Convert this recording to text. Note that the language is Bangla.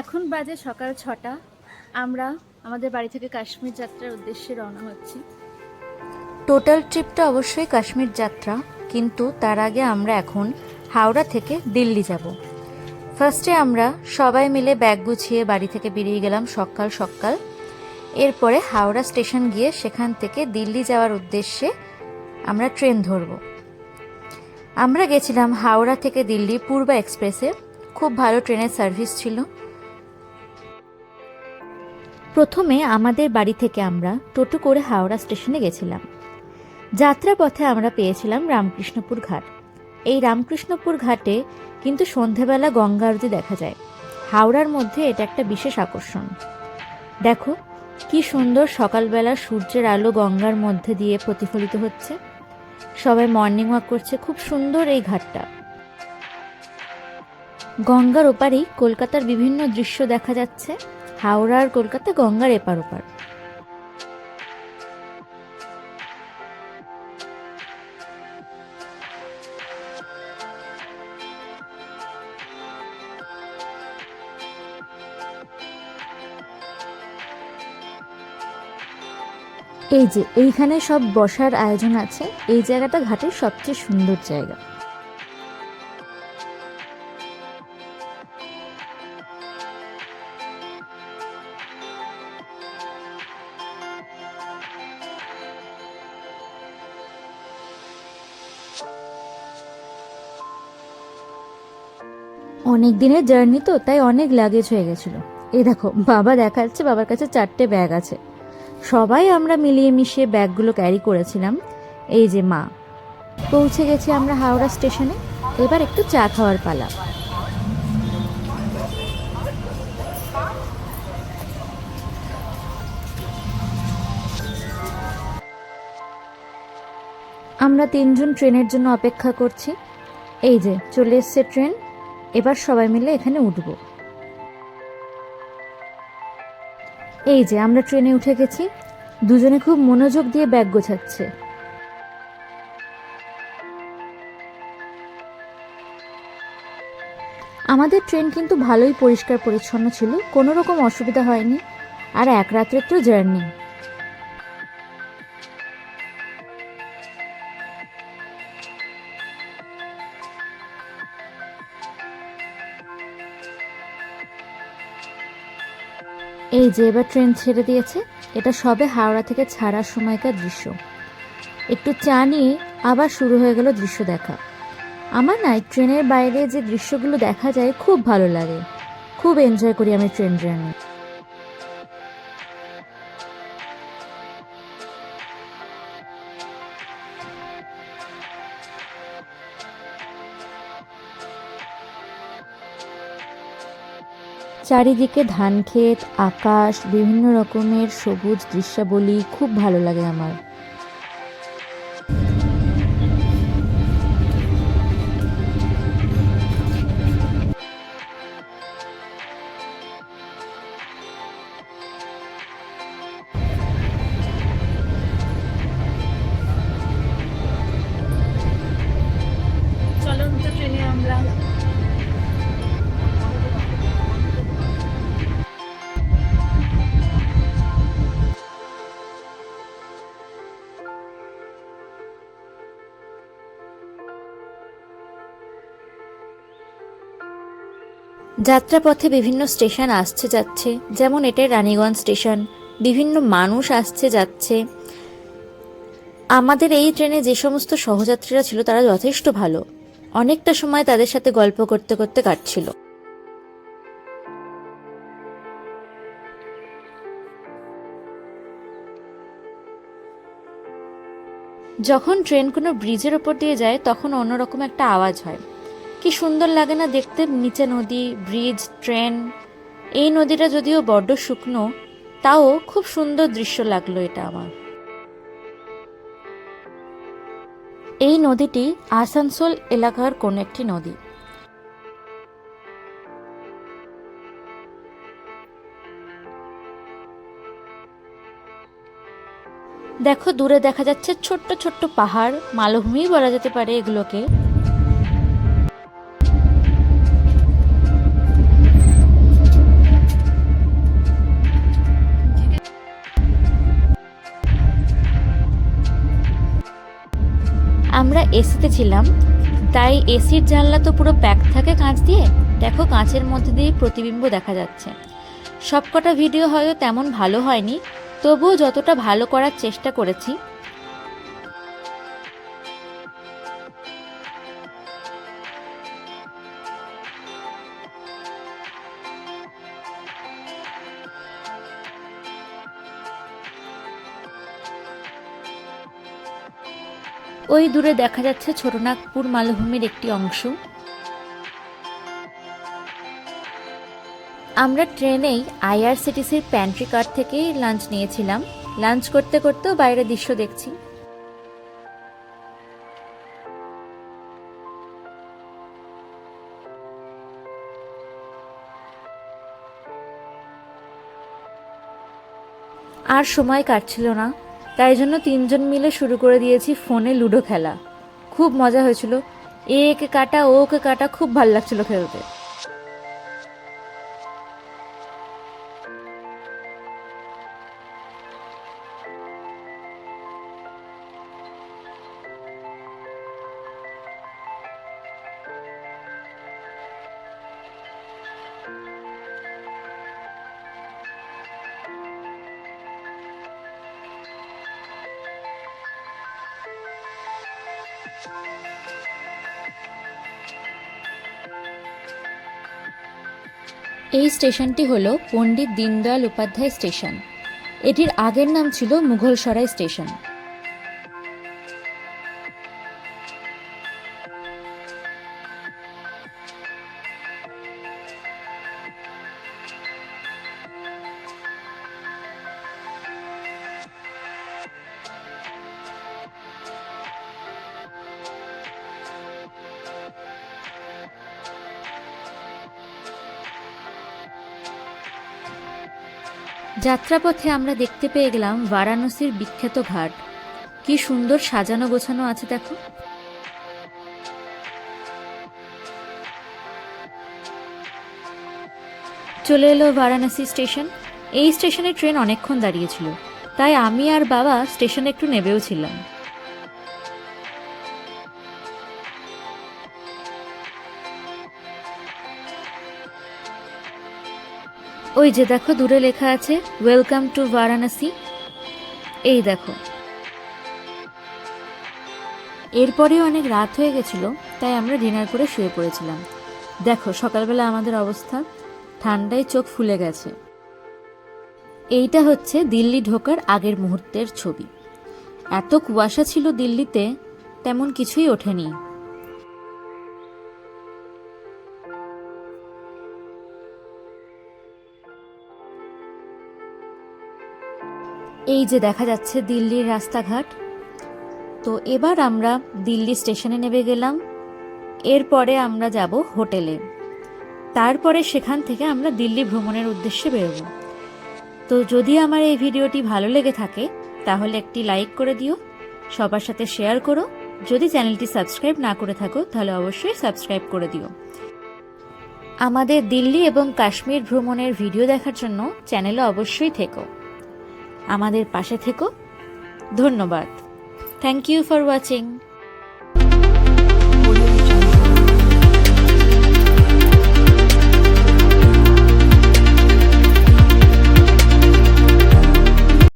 এখন বাজে সকাল ছটা। আমরা আমাদের বাড়ি থেকে কাশ্মীর যাত্রার উদ্দেশ্যে রওনা হচ্ছি। টোটাল ট্রিপটা অবশ্যই কাশ্মীর যাত্রা, কিন্তু তার আগে আমরা এখন হাওড়া থেকে দিল্লি যাব। ফার্স্টে আমরা সবাই মিলে ব্যাগ গুছিয়ে বাড়ি থেকে বেরিয়ে গেলাম সকাল সকাল। এরপরে হাওড়া স্টেশন গিয়ে সেখান থেকে দিল্লি যাওয়ার উদ্দেশ্যে আমরা ট্রেন ধরব। আমরা গেছিলাম হাওড়া থেকে দিল্লি পূর্বা এক্সপ্রেসে। খুব ভালো ট্রেনের সার্ভিস ছিল। প্রথমে আমাদের বাড়ি থেকে আমরা টোটো করে হাওড়া স্টেশনে গেছিলাম। যাত্রাপথে আমরা পেয়েছিলাম রামকৃষ্ণপুর ঘাট। এই রামকৃষ্ণপুর ঘাটে কিন্তু সন্ধেবেলা গঙ্গা আরতি দেখা যায়। হাওড়ার মধ্যে এটা একটা বিশেষ আকর্ষণ। দেখো, কি সুন্দর সকালবেলা সূর্যের আলো গঙ্গার মধ্যে দিয়ে প্রতিফলিত হচ্ছে। সবাই মর্নিং ওয়াক করছে। খুব সুন্দর এই ঘাটটা। গঙ্গার ওপারেই কলকাতার বিভিন্ন দৃশ্য দেখা যাচ্ছে। হাওড়া আর কলকাতা গঙ্গার এপার ওপার। এই যে, এইখানে সব বসার আয়োজন আছে। এই জায়গাটা ঘাটের সবচেয়ে সুন্দর জায়গা। অনেক দিনের জার্নি তো, তাই অনেক লাগেজ হয়ে গেছিল। এই দেখো, বাবা দেখাচ্ছে বাবার কাছে চারটে ব্যাগ আছে। সবাই আমরা মিলিয়ে মিশিয়ে ব্যাগগুলো ক্যারি করেছিলাম। এই যে মা, পৌঁছে গেছি আমরা হাওড়া স্টেশনে এবার একটু চা খাওয়ার পালা। আমরা তিনজন ট্রেনের জন্য অপেক্ষা করছি। এই যে, চলে এসছে ট্রেন। এবার সবাই মিলে এখানে উঠব। এই যে, আমরা ট্রেনে উঠে গেছি। দুজনে খুব মনোযোগ দিয়ে ব্যাগ গোছাচ্ছে। আমাদের ট্রেন কিন্তু ভালোই পরিষ্কার পরিচ্ছন্ন ছিল, কোনো রকম অসুবিধা হয়নি। আর এক রাত্রের তো জার্নি। এই যে এবার ট্রেন ছেড়ে দিয়েছে, এটা সবে হাওড়া থেকে ছাড়ার সময়কার দৃশ্য। একটু চা নিয়ে আবার শুরু হয়ে গেল দৃশ্য দেখা। আমার না ট্রেনের বাইরে যে দৃশ্যগুলো দেখা যায় খুব ভালো লাগে। খুব এনজয় করি আমি ট্রেন জার্নি। চারিদিকে ধান ক্ষেত আকাশ বিভিন্ন রকমের সবুজ দৃশ্যাবলী খুব ভালো লাগে আমার। যাত্রাপথে বিভিন্ন স্টেশন আসছে যাচ্ছে, যেমন এটা রানীগঞ্জ স্টেশন। বিভিন্ন মানুষ আসছে যাচ্ছে। আমাদের এই ট্রেনে যে সমস্ত সহযাত্রীরা ছিল, তারা যথেষ্ট ভালো। অনেকটা সময় তাদের সাথে গল্প করতে করতে কাটছিল। যখন ট্রেন কোনো ব্রিজের ওপর দিয়ে যায়, তখন অন্যরকম একটা আওয়াজ হয়। কি সুন্দর লাগে না দেখতে? নিচে নদী ব্রিজ ট্রেন এই নদীটা যদিও বড্ড শুকনো, তাও খুব সুন্দর দৃশ্য লাগল এটা আমার। এই নদীটি আসানসোল এলাকার কোন একটি নদী। দেখো, দূরে দেখা যাচ্ছে ছোট্ট ছোট্ট পাহাড়। মালভূমি বলা যেতে পারে এগুলোকে। আমরা এসিতে ছিলাম, তাই এসির জানলা তো পুরো প্যাক থাকে কাঁচ দিয়ে। দেখো কাঁচের মধ্যে দিয়ে প্রতিবিম্ব দেখা যাচ্ছে। সবকটা ভিডিও হয়তো তেমন ভালো হয়নি, তবুও যতটা ভালো করার চেষ্টা করেছি ওই দূরে দেখা যাচ্ছে ছোটনাগপুর মালভূমির একটি অংশ। আমরা ট্রেনেই আইআরসিটিসির প্যান্ট্রি কার থেকেই লাঞ্চ নিয়েছিলাম। লাঞ্চ করতে করতেও বাইরের দৃশ্য দেখছি। আর সময় কাটছিল না। তাই জন্য তিনজন মিলে শুরু করে দিয়েছি ফোনে লুডো খেলা। খুব মজা হয়েছিল। এ কাটা, ও ওকে কাটা, খুব ভালো লাগছিল খেলতে। এই স্টেশনটি হল পণ্ডিত দীনদয়াল উপাধ্যায় স্টেশন। এটির আগের নাম ছিল মুঘলসরাই স্টেশন। যাত্রাপথে আমরা দেখতে পেয়ে গেলাম বারাণসীর বিখ্যাত ঘাট। কি সুন্দর সাজানো গোছানো আছে দেখো। চলে এলো বারাণসী স্টেশন। এই স্টেশনে ট্রেন অনেকক্ষণ দাঁড়িয়েছিল। তাই আমি আর বাবা স্টেশনে একটু নেবেও ছিলাম। ওই যে দেখো, দূরে লেখা আছে ওয়েলকাম টু বারাণসী এই দেখো। এরপরেও অনেক রাত হয়ে গেছিল, তাই আমরা ডিনার করে শুয়ে পড়েছিলাম। দেখো, সকালবেলা আমাদের অবস্থা, ঠান্ডায় চোখ ফুলে গেছে। এইটা হচ্ছে দিল্লি ঢোকার আগের মুহূর্তের ছবি। এত কুয়াশা ছিল দিল্লিতে, তেমন কিছুই ওঠেনি। এই যে দেখা যাচ্ছে দিল্লির রাস্তাঘাট, তো এবার আমরা দিল্লি স্টেশনে নেমে গেলাম। এরপরে আমরা যাব হোটেলে। তারপরে সেখান থেকে আমরা দিল্লি ভ্রমণের উদ্দেশ্যে বেরোব। তো যদি আমার এই ভিডিওটি ভালো লেগে থাকে, তাহলে একটি লাইক করে দিও, সবার সাথে শেয়ার করো। যদি চ্যানেলটি সাবস্ক্রাইব না করে থাকো, তাহলে অবশ্যই সাবস্ক্রাইব করে দিও। আমাদের দিল্লি এবং কাশ্মীর ভ্রমণের ভিডিও দেখার জন্য চ্যানেলে অবশ্যই থেকো। আমাদের পাশে থেকো। ধন্যবাদ। Thank you for watching